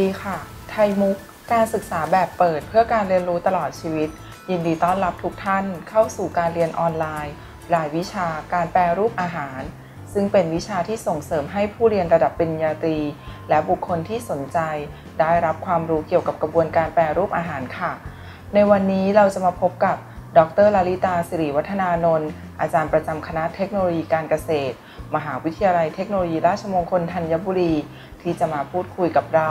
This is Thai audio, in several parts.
ดีค่ะ ไทยมุก การศึกษาแบบเปิดเพื่อการเรียนรู้ตลอดชีวิต ยินดีต้อนรับทุกท่านเข้าสู่การเรียนออนไลน์ รายวิชาการแปรรูปอาหาร ซึ่งเป็นวิชาที่ส่งเสริมให้ผู้เรียนระดับปริญญาตรี และบุคคลที่สนใจ ได้รับความรู้เกี่ยวกับกระบวนการแปรรูปอาหารค่ะ ในวันนี้เราจะมาพบกับ ดรลลิตาสิริวัฒนานนท์อาจารย์ประจำคณะเทคโนโลยีการเกษตร มหาวิทยาลัยเทคโนโลยีราชมงคลธัญบุรีที่จะมาพูดคุยกับเรา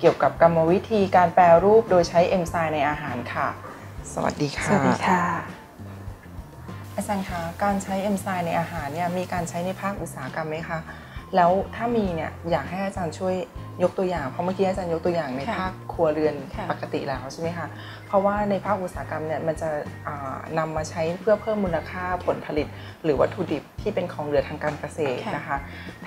เกี่ยวกับกรรมวิธีการแปรรูปโดยใช้เอนไซม์ในอาหารค่ะ สวัสดีค่ะ สวัสดีค่ะ อาจารย์คะ การใช้เอนไซม์ในอาหารเนี่ยมีการใช้ในภาคอุตสาหกรรมไหมคะ แล้วถ้ามีเนี่ยอยากให้อาจารย์ช่วยยกตัวอย่าง เพราะเมื่อกี้อาจารย์ยกตัวอย่างในค่ะภาคครัวเรือนค่ะปกติแล้วใช่ไหมคะ เพราะว่าในภาคอุตสาหกรรมเนี่ยมันจะอ่านำมาใช้เพื่อเพิ่มมูลค่าผลผลิต หรือวัตถุดิบที่เป็นของเหลือทางการเกษตรค่ะนะคะ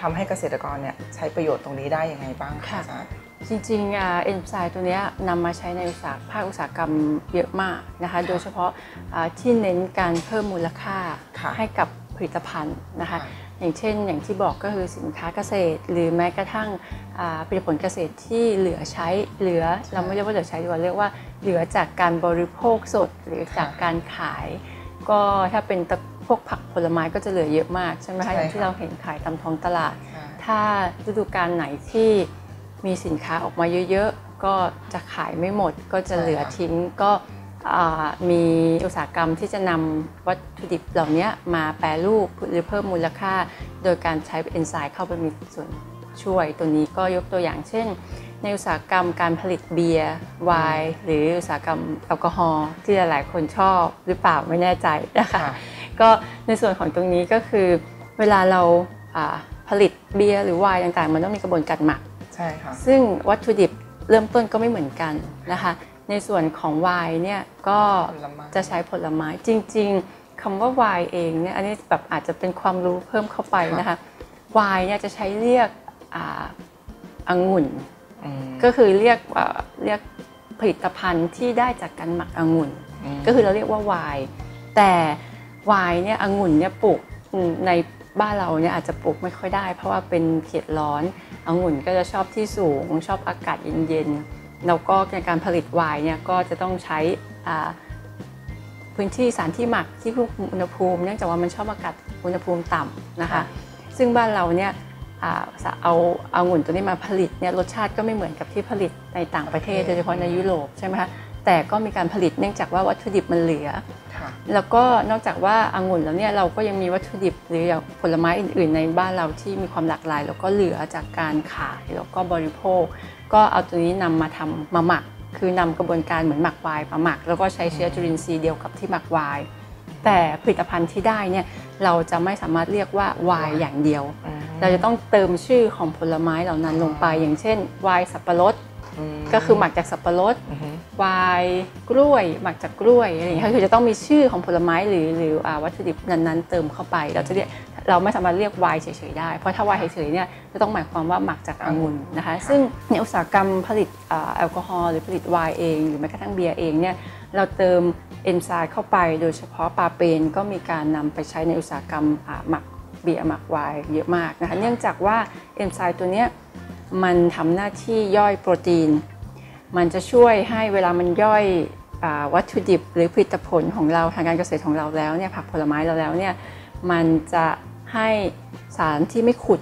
ทำให้เกษตรกรเนี่ยใช้ประโยชน์ตรงนี้ได้ยังไงบ้างคะค่ะอาจารย์ จริงๆอ่าเอนไซม์ตัวเนี้ยนำมาใช้ในอุตสาหภาคอุตสาหกรรมเยอะมากนะคะ โดยเฉพาะอ่าที่เน้นการเพิ่มมูลค่าค่ะให้กับผลิตภัณฑ์นะคะค่ะอย่างเช่นอย่างที่บอกก็คือสินค้าเกษตร หรือแม้กระทั่งอ่าผลิตผลเกษตรที่เหลือใช้เหลือเราไม่เรียกว่าเหลือใช้ดีกว่าเรียกว่าเหลือจากการบริโภคสดหรือจากการขาย ก็ถ้าเป็นตะพวกผักผลไม้ก็จะเหลือเยอะมากใช่ไหมใช่คะค่ะอย่างที่เราเห็นขายตามท้องตลาดค่ะถ้าฤดูกาลไหนที่ มีสินค้าออกมาเยอะๆ ก็จะขายไม่หมดก็จะเหลือใช่ค่ะทิ้งก็อ่ามีอุตสาหกรรมที่จะนำวัตถุดิบเหล่านี้มาแปรรูปหรือเพิ่มมูลค่า โดยการใช้เอนไซม์เข้าไปมีส่วนช่วยตัวนี้ก็ยกตัวอย่างเช่น ในอุตสาหกรรมการผลิตเบียร์ไวน์หรืออุตสาหกรรมแอลกอฮอล์ที่หลายๆคนชอบหรือเปล่าไม่แน่ใจนะคะค่ะก็ในส่วนของตรงนี้ก็คือ เวลาเราอ่าผลิตเบียร์หรือไวน์ต่างๆ มันต้องมีกระบวนการหมักใช่ค่ะซึ่งวัตถุดิบเริ่มต้นก็ไม่เหมือนกันนะคะ ในส่วนของไวน์เนี่ยก็ผลไม้จะใช้ผลไม้จริง ๆคำว่าไวน์เองเนี่ยอันนี้แบบอาจจะเป็นความรู้เพิ่มเข้าไปนะคะไวน์เนี่ยจะใช้เรียกอ่าองุ่นอืมก็คือเรียกเอ่อเรียกผลิตภัณฑ์ที่ได้จากการหมักองุ่นมก็คือเราเรียกว่าไวน์แต่ไวน์เนี่ยองุ่นเนี่ยปลูก ในบ้านเราเนี่ยอาจจะปลูกไม่ค่อยได้ เพราะว่าเป็นเขตร้อนองุ่นก็จะชอบที่สูง ชอบอากาศเย็นๆแล้วก็ในการผลิตไวน์เนี่ยก็จะต้องใช้อ่าพื้นที่สถารที่หมักที่ควบคุมอุณหภูมิเนื่องจากว่ามันชอบอากาศอุณหภูมิต่ำนะคะ ซึ่งบ้านเราเนี่ยอ่าเอาเอาองุ่นตัวนี้มาผลิตเนี่ยรสชาติก็ไม่เหมือนกับที่ผลิตในต่างประเทศโดยเฉพาะในยุโรปใช่ไหมคะแต่ก็มีการผลิตเนื่องจากว่าวัตถุดิบมันเหลือค่ะ แล้วก็นอกจากว่าอางุ่นแล้วเนี่ยเราก็ยังมีวัตถุดิบหรืออย่างผลไม้อื่น ๆ ในบ้านเราที่มีความหลากหลาย แล้วก็เหลือจากการขายแล้วก็บริโภค ก็เอาตัวนี้นำมาทำมาหมัก คือนำกระบวนการเหมือนหมักไวน์มาหมัก แล้วก็ใช้เชื้อจุลินทรีย์เดียวกับที่หมักไวน์แต่ผลิตภัณฑ์ที่ได้เนี่ยเราจะไม่สามารถเรียกว่าไวน์อย่างเดียวอืมเราจะต้องเติมชื่อของผลไม้เหล่านั้นลงไป อย่างเช่นไวน์สับปะรดมก็คือหมักจากสับปะรด อือฮึไวน์กล้วยหมักจากกล้วยอะไรอย่างเงี้ยคือจะต้องมีชื่อของผลไม้หรือหรืออ่าวัตถุดิบนั้นๆเติมเข้าไป เราจะเรียกเราไม่สามารถเรียกไวน์เฉยๆได้ เพราะถ้าไวน์เฉยๆเนี่ยจะต้องหมายความว่าหมักจากองุ่นนะคะ ซึ่งในอุตสาหกรรมผลิตอ่าแอลกอฮอล์หรือผลิตไวน์เอง หรือแม้กระทั่งเบียร์เองเนี่ยเราเติมเอนไซม์เข้าไป โดยเฉพาะปาเปนก็มีการนำไปใช้ในอุตสาหกรรมอ่าหมักเบียร์หมักไวน์เยอะมากนะคะ เนื่องจากว่าเอนไซม์ตัวเนี้ยมันทำหน้าที่ย่อยโปรตีน มันจะช่วยให้เวลามันย่อยอาวัตถุดิบหรือผลิตผลของเราทางการเกษตรของเราแล้วเนี่ยผักผลไม้เราแล้วเนี่ยมันจะให้สารที่ไม่ขุด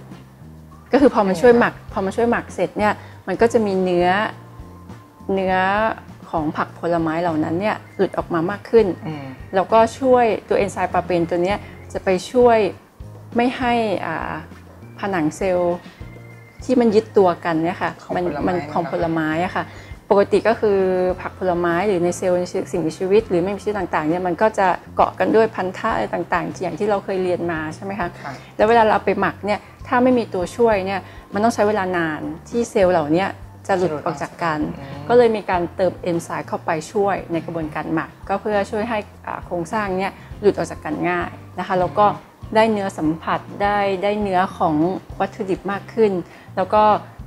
ก็คือพอมันช่วยหมัก พอมันช่วยหมักเสร็จเนี่ยมันก็จะมีเนื้อเนื้อของผักผลไม้เหล่านั้นเนี่ยหลุดออกมามากขึ้นอืมแล้วก็ช่วยตัวเอนไซม์ปาเปนตัวเนี้ยจะไปช่วยไม่ให้อ่าผนังเซลล์ที่มันยึดตัวกันเนี่ยค่ะของมันผลไม้มันนะคะ ของผลไม้อะค่ะปกติก็คือผักผลไม้หรือในเซลล์ในสิ่งมีชีวิต หรือไม่มีชีวิตต่างๆเนี่ยมันก็จะเกาะกันด้วยพันธะอะไรต่างๆอย่างที่เราเคยเรียนมาใช่ไหมคะค่ะแล้วเวลาเราเอาไปหมักเนี่ยถ้าไม่มีตัวช่วยเนี่ยมันต้องใช้เวลานานที่เซลล์เหล่าเนี้ยจะหลุดออกจากกันอืมก็เลยมีการเติมเอนไซม์เข้าไปช่วยในกระบวนการหมัก ก็เพื่อช่วยให้อ่าโครงสร้างเนี่ยหลุดออกจากกันง่ายนะคะแล้วก็ได้เนื้อสัมผัสได้ได้เนื้อของวัตถุดิบมากขึ้น แล้วก็อ่า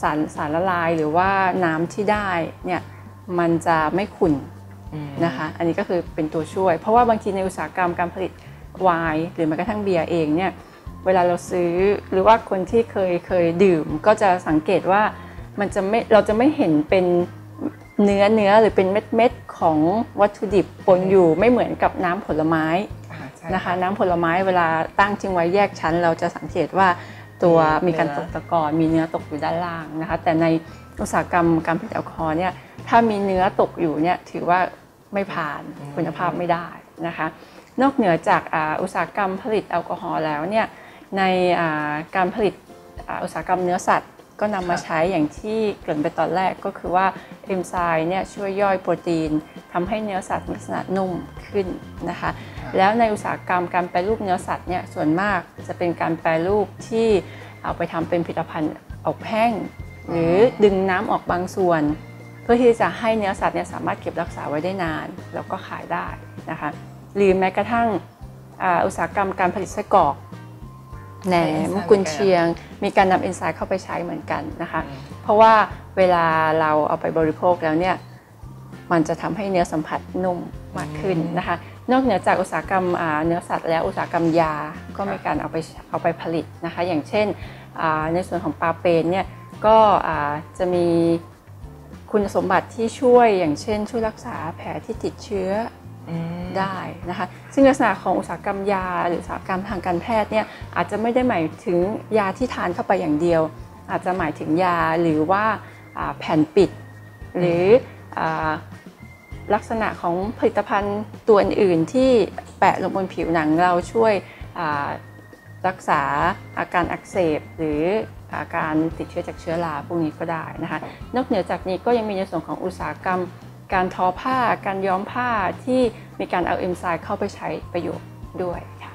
สารสารละลายหรือว่าน้ำที่ได้เนี่ยมันจะไม่ขุ่นอืมนะคะอันนี้ก็คือเป็นตัวช่วย เพราะว่าบางทีในอุตสาหกรรมการผลิตไวน์หรือแม้กระทั่งเบียร์เองเนี่ยเวลาเราซื้อหรือว่าคนที่เคยเคยดื่มก็จะสังเกตว่ามันจะไม่เราจะไม่เห็นเป็นเนื้อเนื้อหรือเป็นเม็ดเม็ดๆของวัตถุดิบปนอยู่ไม่เหมือนกับน้ำผลไม้อ่าใช่นะคะ น้ำผลไม้เวลาตั้งทิ้งไว้แยกชั้น เราจะสังเกตว่า ตัวมีมีการเนื้ตอกตะกอนมีเนื้อตกอยู่ด้านล่างนะคะ แต่ในอุตสาหกรรมการผลิตแอลกอฮอล์เนี่ยถ้ามีเนื้อตกอยู่เนี่ยถือว่าไม่ผ่านคุณภาพไม่ได้นะคะ นอกเหนือจากอ่าอุตสาหกรรมผลิตแอลกอฮอล์แล้วเนี่ยในอ่าการผลิตอ่าอุตสาหกรรมเนื้อสัตว์ ก็นำมาใช้อย่างที่เกริ่นไปตอนแรกก็คือว่าเอนไซม์เนี่ยช่วยย่อยโปรตีนทำให้เนื้อสัตว์มีลักษณะนุ่มขึ้นนะคะ แล้วในอุตสาหกรรมการแปรรูปเนื้อสัตว์เนี่ยส่วนมากจะเป็นการแปรรูปที่เอาไปทำเป็นผลิตภัณฑ์อบแห้ง หรือดึงน้ำออกบางส่วน เพื่อที่จะให้เนื้อสัตว์เนี่ยสามารถเก็บรักษาไว้ได้นาน แล้วก็ขายได้นะคะหรือแม้กระทั่งอ่าอุตสาหกรรมการผลิตไส้กรอกแหนมกุนเชียง มีการนำเอนไซม์เข้าไปใช้เหมือนกันนะคะ เพราะว่าเวลาเราเอาไปบริโภคแล้วเนี่ยมันจะทำให้เนื้อสัมผัสนุ่มมากขึ้นนะคะ นอกเหนือจากอุตสาหกรรมอ่าเนื้อสัตว์แล้วอุตสาหกรรมยาก็มีการเอาไปเอาไปผลิตนะคะ อย่างเช่นอ่าในส่วนของปลาเปนเนี่ยก็อ่าจะมีคุณสมบัติที่ช่วยอย่างเช่น ช่วยรักษาแผลที่ติดเชื้ออืม ได้นะคะซึ่งลักษณะของอุตสาหกรรมยา หรืออุตสาหกรรมทางการแพทย์เนี่ยอาจจะไม่ได้หมายถึงยาที่ทานเข้าไปอย่างเดียว อาจจะหมายถึงยาหรือว่าอ่าแผ่นปิด หรืออาลักษณะของผลิตภัณฑ์ตัวอื่น ๆ ที่แปะลงบนผิวหนังเราช่วยอ่ารักษาอาการอักเสบ หรืออาการติดเชื้อจากเชื้อราพวกนี้ก็ได้นะคะนอกเหนือจากนี้ก็ยังมีในส่วนของอุตสาหกรรม การทอผ้า การย้อมผ้าที่มีการเอาเอนไซม์เข้าไปใช้ประโยชน์ด้วยค่ะ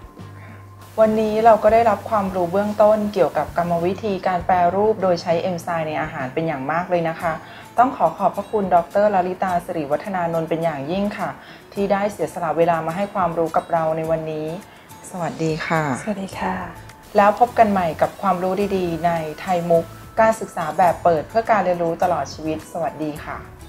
วันนี้เราก็ได้รับความรู้เบื้องต้นเกี่ยวกับกรรมวิธีการแปรรูปโดยใช้เอนไซม์ในอาหารเป็นอย่างมากเลยนะคะ ต้องขอขอบพระคุณดรลลิตาสิริวัฒนานนท์เป็นอย่างยิ่งค่ะ ที่ได้เสียสละเวลามาให้ความรู้กับเราในวันนี้ สวัสดีค่ะ สวัสดีค่ะ แล้วพบกันใหม่กับความรู้ดีๆ ในไทยมุก การศึกษาแบบเปิดเพื่อการเรียนรู้ตลอดชีวิต สวัสดีค่ะ